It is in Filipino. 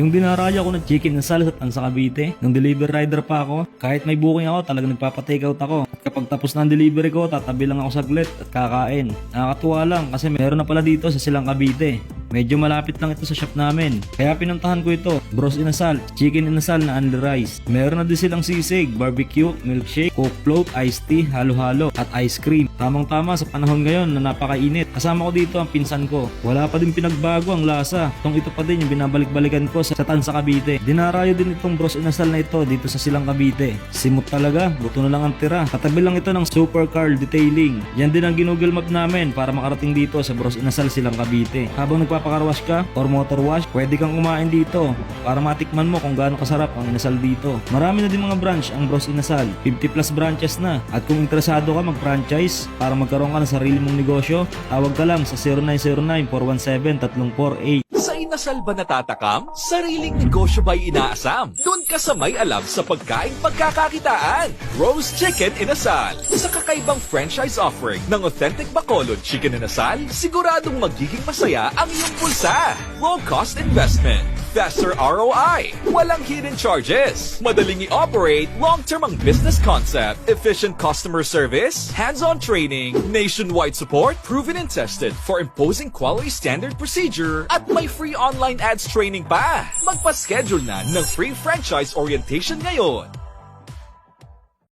Yung dinaraya ko ng chicken na salas at sa Cavite, nung delivery rider pa ako, kahit may booking ako, talagang nagpapa-take out ako. At kapag tapos na ang delivery ko, tatabi lang ako saglit at kakain. Nakakatuwa lang kasi meron na pala dito sa Silang Cavite. Medyo malapit lang ito sa shop namin. Kaya pinuntahan ko ito. Bros inasal, chicken inasal na only rice. Meron na din silang sisig, barbecue, milkshake, coke float, iced tea, halo-halo, at ice cream. Tamang-tama sa panahon ngayon na napakainit. Kasama ko dito ang pinsan ko. Wala pa din pinagbago ang lasa. Itong ito pa din yung binabalik-balikan ko sa Tansa Cavite. Dinarayo din itong bros inasal na ito dito sa Silang Cavite. Simot talaga, buto na lang ang tira. Katabi lang ito ng Supercar Detailing. Yan din ang ginugol map namin para makarating dito sa bros inasal Silang Cavite. Habang nagpapakarwash ka or motor wash, pwede kang kumain dito para matikman mo kung gaano kasarap ang inasal dito. Marami na din mga branch ang Bros Inasal. 50 plus branches na. At kung interesado ka mag-franchise para magkaroon ka ng sarili mong negosyo, tawag ka lang sa 0909-417-348. Sa inasal ba natatakam? Sariling negosyo ba'y inaasam? Doon ka sa may alam sa pagkaing pagkakakitaan. Rose Chicken Inasal. Sa kakaibang franchise offering ng authentic Bacolod Chicken Inasal, siguradong magiging masaya ang iyong pulsa. Low cost investment. Faster ROI. Walang hidden charges. Madaling i-operate. Long-term ang business concept. Efficient customer service. Hands-on training. Nationwide support. Proven and tested for imposing quality standard procedure. At may free online ads training pa. Magpa-schedule na ng free franchise orientation ngayon.